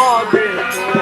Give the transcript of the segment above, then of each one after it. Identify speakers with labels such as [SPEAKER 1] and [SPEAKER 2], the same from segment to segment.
[SPEAKER 1] broadband.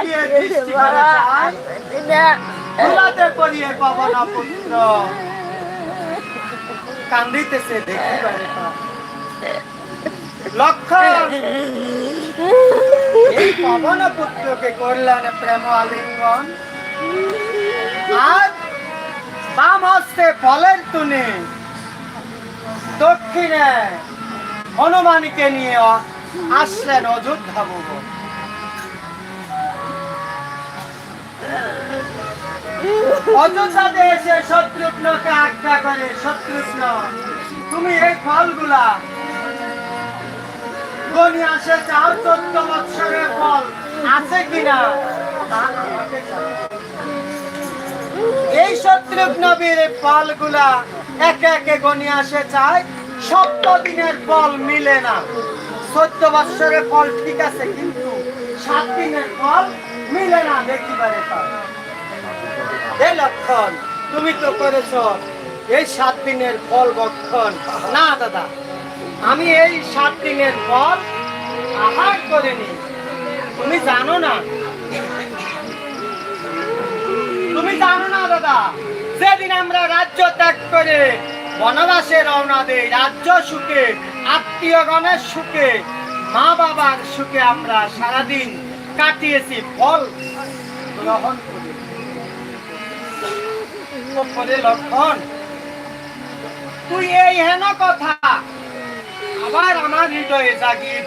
[SPEAKER 1] সৃষ্টি করেছেন ভোলাতে করিয়ে পাবো পুত্র। কান্দিতেছে দেখি লক্ষণ। এই পবন পুত্রকে করলেন প্রেম আলিঙ্গন। আর বাম হস্তে ফলের তুনে দক্ষিণে হনুমানকে নিয়ে আসলেন অযোধ্যা ভবন। অযোধ্যাতে এসে শত্রুঘ্নকে আজ্ঞা করে, শত্রুঘ্ন। তুমি এই ফলগুলা চোদ্দ ফল। আছে কিনা? এই ফলগুলা একে একে গনি আসে চায়। সপ্ত দিনের ফল মিলে না। চোদ্দ বৎসরের ফল ঠিক আছে, কিন্তু সাত দিনের ফল মিলে না। দেখিবারে তা এই লক্ষণ, তুমি তো করেছ এই সাত দিনের ফল বক্ষণ। না, দাদা, আমি এই সাত দিনের ফল আহার করিনি। তুমি জানো না। তুমি জানো না, দাদা, যেদিন আমরা রাজ্য ত্যাগ করে বনবাসে রওনা দেই, রাজ্য সুখে, আত্মীয়গণের সুখে মা বাবার সুখে আমরা সারাদিন কাটিয়েছি ফল গ্রহণ করি। করে কথা। আবার আমার হৃদয়ে জাগিয়ে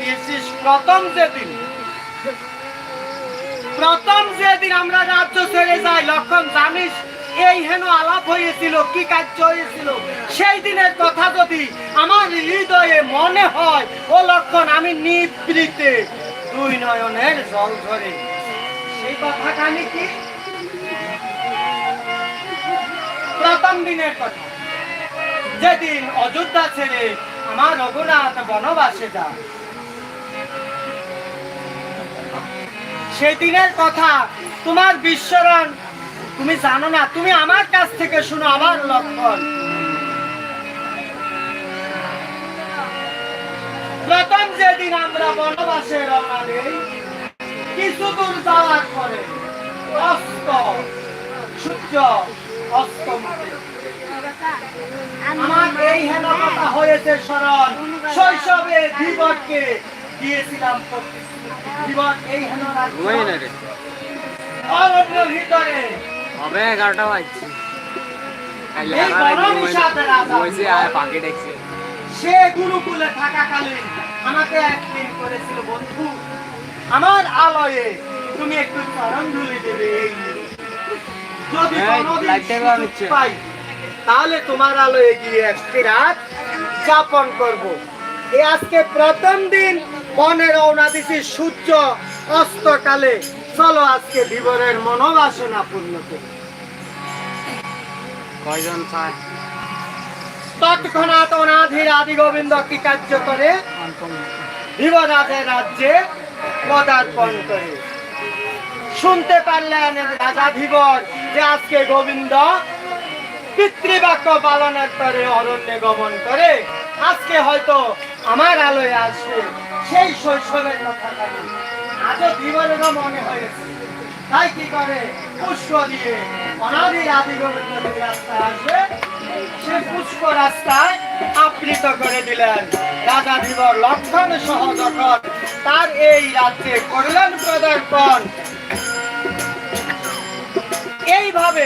[SPEAKER 1] আমরা রাজ্য ছেড়ে যাই, লক্ষণ, জানিস? এই হেন আলাপ হয়েছিল, কি কার্য হয়েছিল? সেই দিনের কথা যদি আমার হৃদয়ে মনে হয়, ও লক্ষণ, আমি নিবৃতে দুই নয়নের জল ধরে। সেই কথা কানি কি প্রথম দিনের কথা। যেদিন অযোধ্যা ছেড়ে আমার রঘুনাথ বনবাসে যায়। সেই দিনের কথা তোমার বিশ্বরণ তুমি জানো না, তুমি আমার কাছ থেকে শুনো আমার লক্ষণ। প্রথম যেদিন আমরা বনবাসে রওনা দেই, কিছু দূর যাওয়ার পরে অস্ত সূর্য আমার এই হেন কথা হয়েছে স্মরণ। শৈশবে দিয়েছিলাম। এই হেন অরণ্য ভিতরে।
[SPEAKER 2] হবে এগারোটা বাজছে।
[SPEAKER 1] সে গুরুকুলে থাকাকালীন আমাকে একদিন করেছিল বন্ধু আমার আলয়ে তুমি একটু চরণ ধুলি দেবে। এই যদি কোনোদিন সুযোগ পাই তাহলে তোমার আলোয় গিয়ে একটি রাত যাপন করব। এই আজকে প্রথম দিন রওনা দিছি সূর্য অস্তকালে। চলো আজকে বিবরের মনোবাসনা পূর্ণ করি।
[SPEAKER 2] কয়জন চায়?
[SPEAKER 1] তৎক্ষণাৎ অনাধির আদি গোবিন্দ কি কার্য করে? রাজ্যে পদার্পণ করে। শুনতে পারলেন রাজা ধীবর যে আজকে গোবিন্দ পিতৃবাক্য পালনের পরে অরণ্যে গমন করে। আজকে হয়তো আমার আলোয় আসবে সেই শৈশবের কথা আজও ধীবরেরও মনে হয়েছে। তাই কি করে? পুষ্প দিয়ে অনাদির আদি গোবিন্দ যে রাস্তা আসবে। সে পুষ্প রাস্তায় আবৃত করে দিলেন রাজা ধীবর লক্ষণ সহ যখন তার এই রাজ্যে করলেন প্রদর্পণ এইভাবে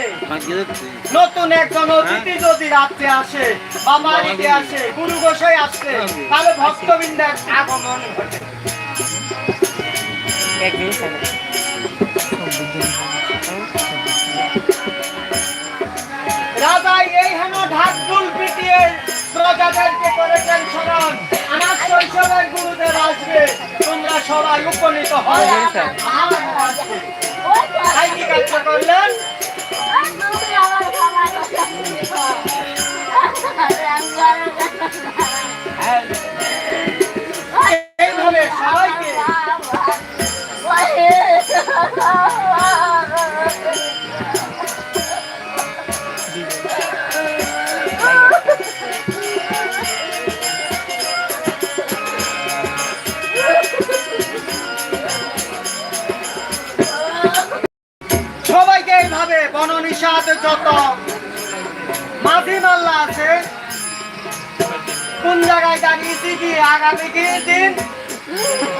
[SPEAKER 1] নতুন একজন অতিথি যদি রাত্রে আসে বা বাড়িতে আসে, গুরু গোসাই আসছে, তাহলে ভক্তবৃন্দের আগমন ঘটে। রাজা এই হেন ঢাকুল পিটিয়ে স্মরণ আমার শৈশবের গুরুদেব আসবে তোমরা সবাই উপনীত হয়। তাই কি কাজ করলেন এইভাবে অননিষাদ যত। মাঝি মাল্লা আছে। কোন জায়গায় দাঁড়িয়েছি কি? আগামী কি দিন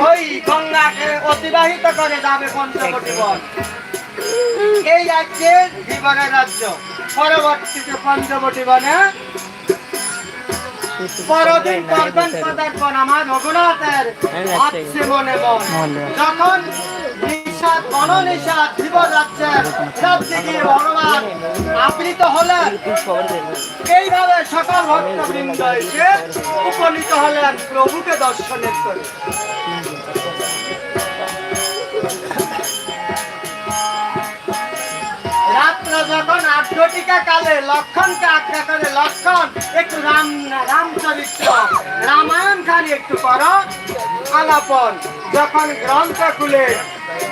[SPEAKER 1] ওই গঙ্গাকে অতিবাহিত করে যাবে পঞ্চবটি বন এই রাজ্যে জীবনের রাজ্য। পরবর্তীতে পঞ্চবটি বনে পরদিন করবেন পদার্পণ আমার রঘুনাথের মনে মন যখন নিষাদ অননিষাদ জীবন রাজ্যে গিয়ে ভগবান আবৃত হলেন। এইভাবে সকল ভক্তবৃন্দ এসে উপনীত হলেন প্রভুকে দর্শনের করে। যখন আটঘটিকা কালে, লক্ষণকে আজ্ঞা করে, লক্ষণ, একটু রাম রামচরিত্র রামায়ণ খানি একটু করো আলাপন, যখন গ্রন্থ খুলে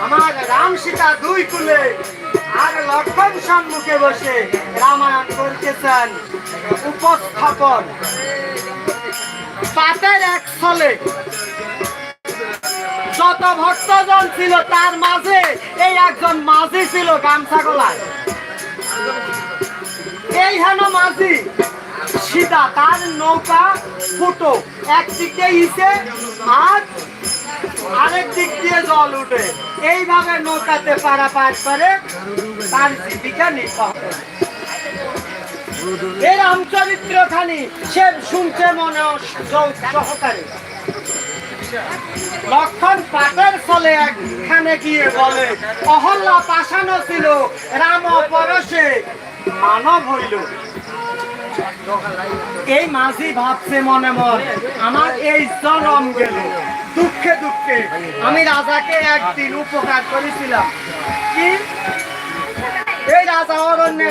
[SPEAKER 1] আমার রাম সীতা দুই কুলে আর লক্ষণ সম্মুখে বসে রামায়ণ করতেছেন। উপস্থাপন। পাতের এক ছলে। যত ভক্তজন ছিল তার মাঝে এই একজন মাঝি ছিল গামছা গলায়। এই হেন মাঝি সীতা, তার নৌকা ফুটো, একদিক ইসে আর আরেক দিক দিয়ে জল উঠে। এইভাবে নৌকাতে পারাপার করে তার জীবিকা নির্বাহ করে। এই রামচরিত্র খানি সে শুনছে মনে সহকারে। লক্ষণ পাটের ফলে একখানে গিয়ে বলে অহল্লা পাশানো ছিল, রাম পরশে মানব হইল। এই মাঝি ভাবছে মনে মন, আমার এই জনম গেল। দুঃখে দুঃখে, আমি রাজাকে একদিন উপকার করেছিলাম। কি? এই রাজা অরণ্যে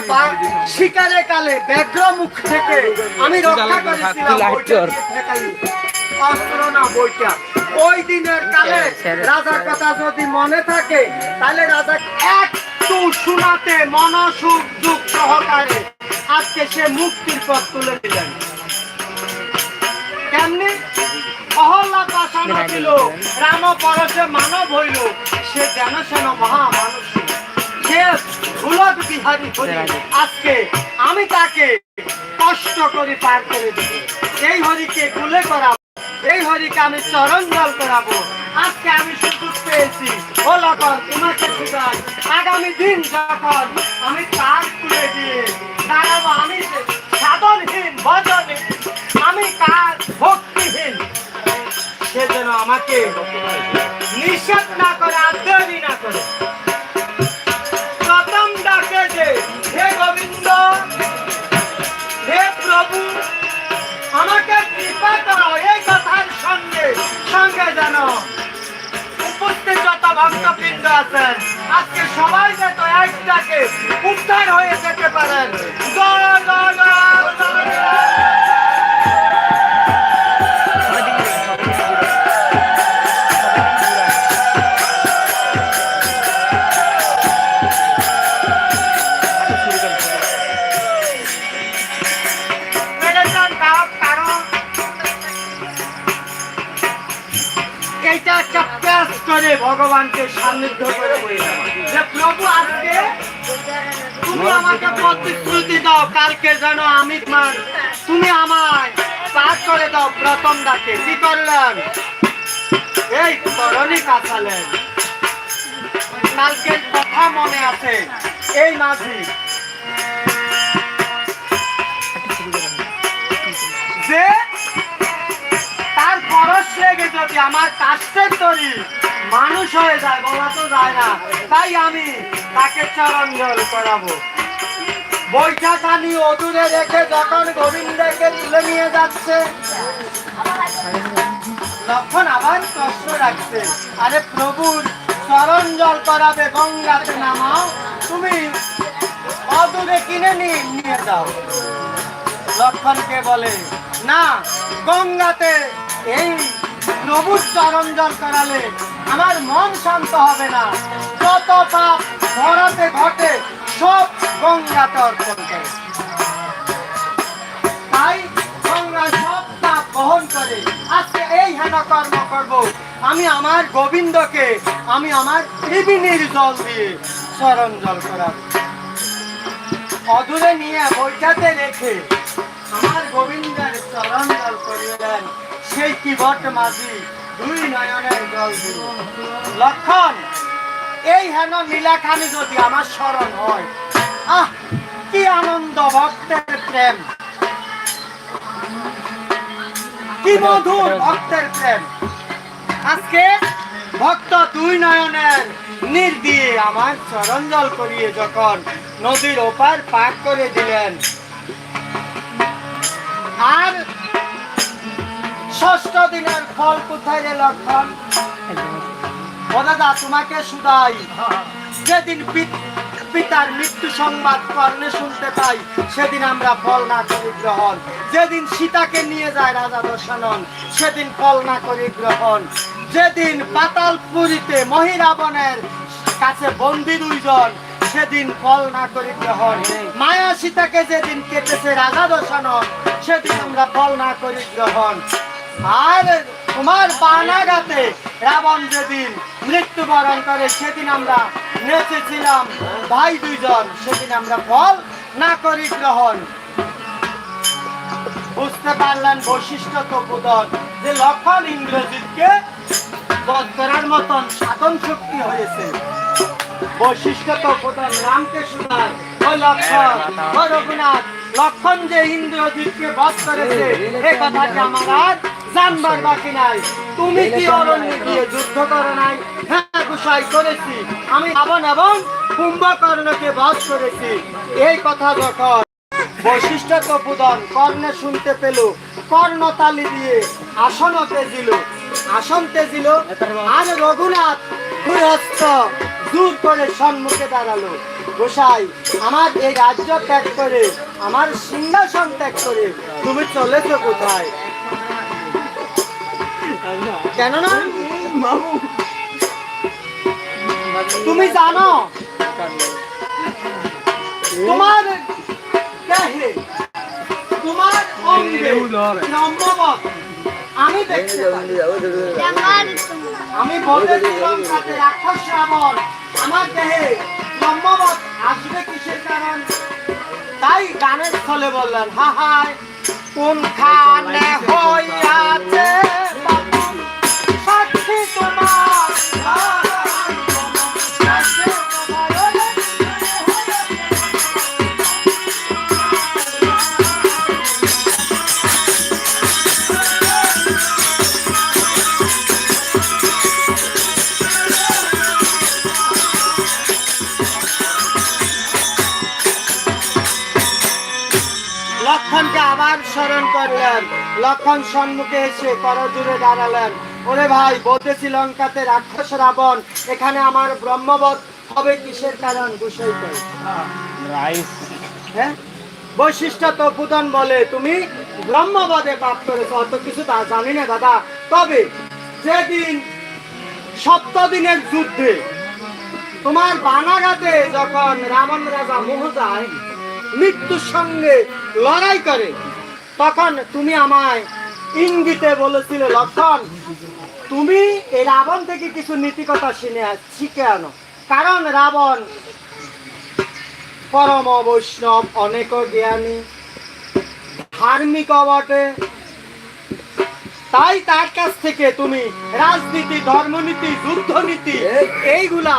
[SPEAKER 1] শিকারে কালে ব্যগ্র মুখ থেকে আমি রক্ষা করেছিলাম। ওই দিনের কালে রাজার কথা যদি মনে থাকে, তাহলে রাজা একটু শোনাতে মনসুখ দুঃখ সহকারে আজকে সে মুক্তির পথ তুলে দিলেন। কেমনি? অহল্লা পাশানো ছিল রাম পরশে মানব হইল, সে যেন সেন মহামানুষ। সে ভুলত বিহারী হরি, আজকে আমি তাকে কষ্ট করে পার করে দিব এই হরিকে কুলে করাবো এই হরিকে আমি চরণ জল করাবো। আজকে আমি সুযোগ পেয়েছি। ও লকন তোমাকে আগামী দিন যখন আমি তার কুলে দিয়ে দাঁড়াবো, আমি সাধনহীন, ভজনহীন, আমি কার ভক্তিহীন। সে যেন আমাকে নিষেধ না করে আগ্রহী না করে। আমাকে কৃপা করো, এই কথার সঙ্গে সঙ্গে যেন উপস্থিত যত ভক্তবৃন্দ আছেন, আজকে সবাই যেন একটাকে উদ্ধার হয়ে যেতে পারেন জয় জয় জয়। করে ভগবানকে সান্নিধ্য করে যে প্রভু আজকে তুমি আমাকে প্রতিশ্রুতি দাও কালকে যেন আমি তোমার তুমি আমায় পার করে দাও প্রথম ডাকে। কি করলেন? এই তরণী কাছালেন কালকের কথা মনে আছে। এই মাঝি। যে তার খরচ লেগে যদি আমার কাষ্টের তরি মানুষ হয়ে যায়, বলা তো যায় না। তাই আমি তাকে চরণ জল করাবো। বৈঠাখানি অদূরে রেখে যখন গোবিন্দকে তুলে নিয়ে যাচ্ছে, তখন আবার প্রশ্ন রাখছে। আরে প্রভুর চরণ জল করাবে, গঙ্গাতে নামাও। তুমি অদূরে কিনে নিয়ে যাও। লক্ষণকে বলে, না, গঙ্গাতে এই প্রভুর চরণ জল করালে আমার মন শান্ত হবে না। যত পাপ ধরাতে ঘটে, সব গঙ্গাতে অর্পণ করে। তাই গঙ্গা সব পাপ বহন করে। আজকে এই হেন কর্ম করব। আমি আমার গোবিন্দকে, আমি আমার ত্রিবিনীর জল দিয়ে চরণ জল করাবো। অদূরে নিয়ে বইটাতে রেখে আমার গোবিন্দের চরণ জল করিলেন সেই কি বট মাঝি লক্ষণ, এই হেন নীলাখানি যদি আমার স্মরণ হয়, আহ, কি আনন্দ ভক্তের প্রেম। কি মধুর ভক্তের প্রেম। আজকে ভক্ত দুই নয়নের নীর দিয়ে আমার চরঞ্জল করিয়ে যখন নদীর ওপার পার করে দিলেন। আর ষষ্ঠ দিনের ফল কোথায় রে লক্ষণ? ও দাদা, তোমাকে শুধাই। যেদিন পিত- পিতার মৃত্যু সংবাদ কর্ণে শুনতে পাই, সেদিন আমরা ফল না করি গ্রহণ। যেদিন সীতাকে নিয়ে যায় রাজা দশানন সেদিন ফল না করি গ্রহণ। যেদিন পাতালপুরীতে মহিরাবণের কাছে বন্দি দুইজন, সেদিন ফল না করি গ্রহণ। মায়া সীতাকে যেদিন কেটেছে রাজা দশানন সেদিন আমরা ফল না করি গ্রহণ। আর তোমার বানাগাতে রাবণ যেদিন মৃত্যুবরণ করে, সেদিন আমরা নেচেছিলাম। ভাই দুইজন, সেদিন আমরা ফল না করি গ্রহণ। বুঝতে পারলেন বৈশিষ্ট্য তপোদন যে লক্ষণ ইন্দ্রজিৎকে বধ করার মতন সাধন শক্তি হয়েছে। বৈশিষ্ট্য তপোদন রামকে শোনার ওই লক্ষণ ও রঘুনাথ, লক্ষণ যে ইন্দ্রজিৎকে বধ করেছে, এ কথাটি আমার আর জানবার বাকি নাই। তুমি কি অরণ্যে গিয়ে যুদ্ধ করো নাই? হ্যাঁ গুসাই করেছি। আমি রাবণ এবং কুম্ভকর্ণকে বধ করেছি। এই কথা যখন বৈশিষ্ট্য তপুদন কর্ণে শুনতে পেল কর্ণতালি দিয়ে আসন তেজিল। আসন তেজিল আর রঘুনাথ দূর করে সম্মুখে দাঁড়াল। গোসাই আমার এই রাজ্য ত্যাগ করে আমার সিংহাসন ত্যাগ করে তুমি চলেছ কোথায়? কেন না? তুমি জানো? তোমার তোমার আমি দেখতে। আমি বলেছিলাম সাথে রাক্ষস আমার দেহে নম্ববত আসবে কিসের কারণ? তাই গানের স্থলে বললেন হা হায়, কোনখানে হইয়াছে? স্মরণ করলেন। লক্ষণ সম্মুখে এসে করজুড়ে দাঁড়ালেন। ওরে ভাই বলতেছি লঙ্কাতে রাক্ষস রাবণ এখানে আমার ব্রহ্মবধ হবে কিসের কারণ? কই? হ্যাঁ? বৈশিষ্ট্য তপুদন বলে তুমি ব্রহ্মবদে পাপ করেছ অত কিছু তা জানি না দাদা। তবে যেদিন সপ্তদিনের যুদ্ধে তোমার বানাঘাটে যখন রাবণ রাজা মোহ যায় মৃত্যুর সঙ্গে লড়াই করে তখন তুমি আমায় ইঙ্গিতে বলেছিলে, লক্ষণ, তুমি এই রাবণ থেকে কিছু নীতিকথা শুনে শিখে আনো। কারণ রাবণ পরম বৈষ্ণব, অনেক জ্ঞানী, ধার্মিক বটে। তাই তার কাছ থেকে তুমি রাজনীতি, ধর্মনীতি, যুদ্ধনীতি এইগুলা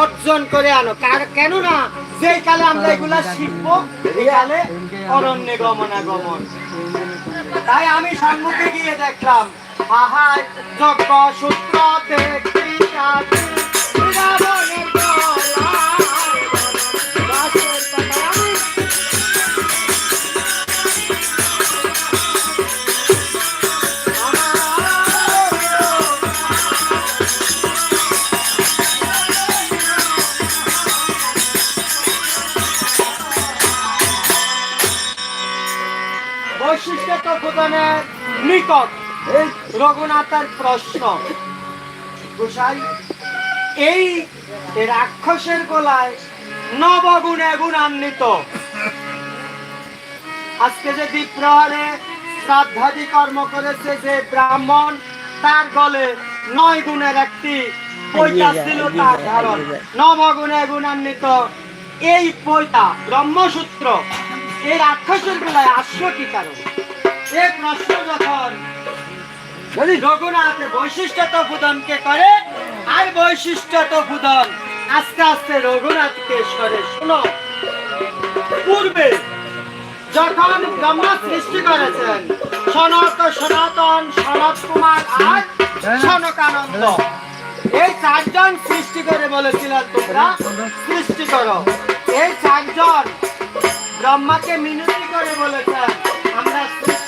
[SPEAKER 1] অর্জন করে আনো। কেননা যে কালে আমরা এগুলা শিখব, এই কালে অরণ্যে গমনাগমন। তাই আমি সম্মুখে গিয়ে দেখলাম আহায় যজ্ঞ সূত্র দেখি নিকট রঘুনাথের প্রশ্ন। গোসাই এই রাক্ষসের গলায় নবগুণে গুণান্বিত আজকে যে দ্বীপ্রহরে শ্রাদ্ধাদি কর্ম করেছে যে ব্রাহ্মণ তার গলে নয় গুণের একটি পৈতা ছিল তার ধারণ। নবগুণে গুণান্বিত এই পয়তা ব্রহ্মসূত্র এই রাক্ষসের বেলায় আসলো কি কারণ? এই প্রশ্ন যখন। যদি রঘুনাথ বৈশিষ্ট্য ভূদনকে করে আর বৈশিষ্ট্য ভূদন আস্তে আস্তে রঘুনাথকে করে শোনো। পূর্বে যখন ব্রহ্মা সৃষ্টি করেছেন সনত সনাতন সনত কুমার আর সনকানন্দ এই চারজন সৃষ্টি করে বলেছিলেন তোমরা সৃষ্টি করো। এই চারজন ব্রহ্মাকে মিনতি করে বলেছেন আমরা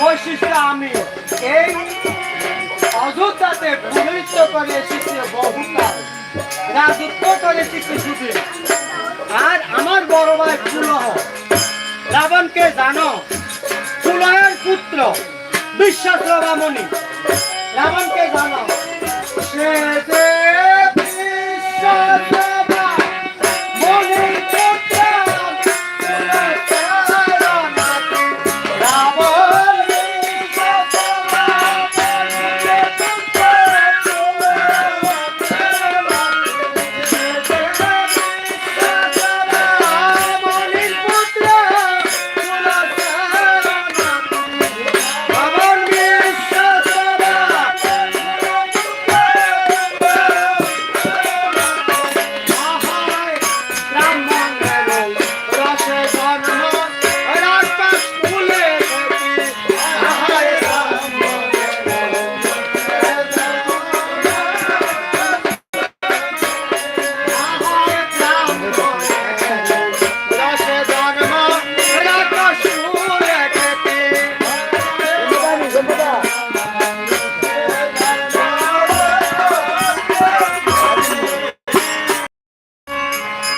[SPEAKER 1] বৈশিষ্ট্য আমি। এই অযোধ্যাতে পুরোহিত্য করে এসেছি বহুকাল। রাজত্ব করেছি কিছুদিন আর আমার বড় ভাই পুলহ রাবণকে জানো পুলহের পুত্র বিশ্বাস রামণি রাবণকে জানো, সে বিশ্বাস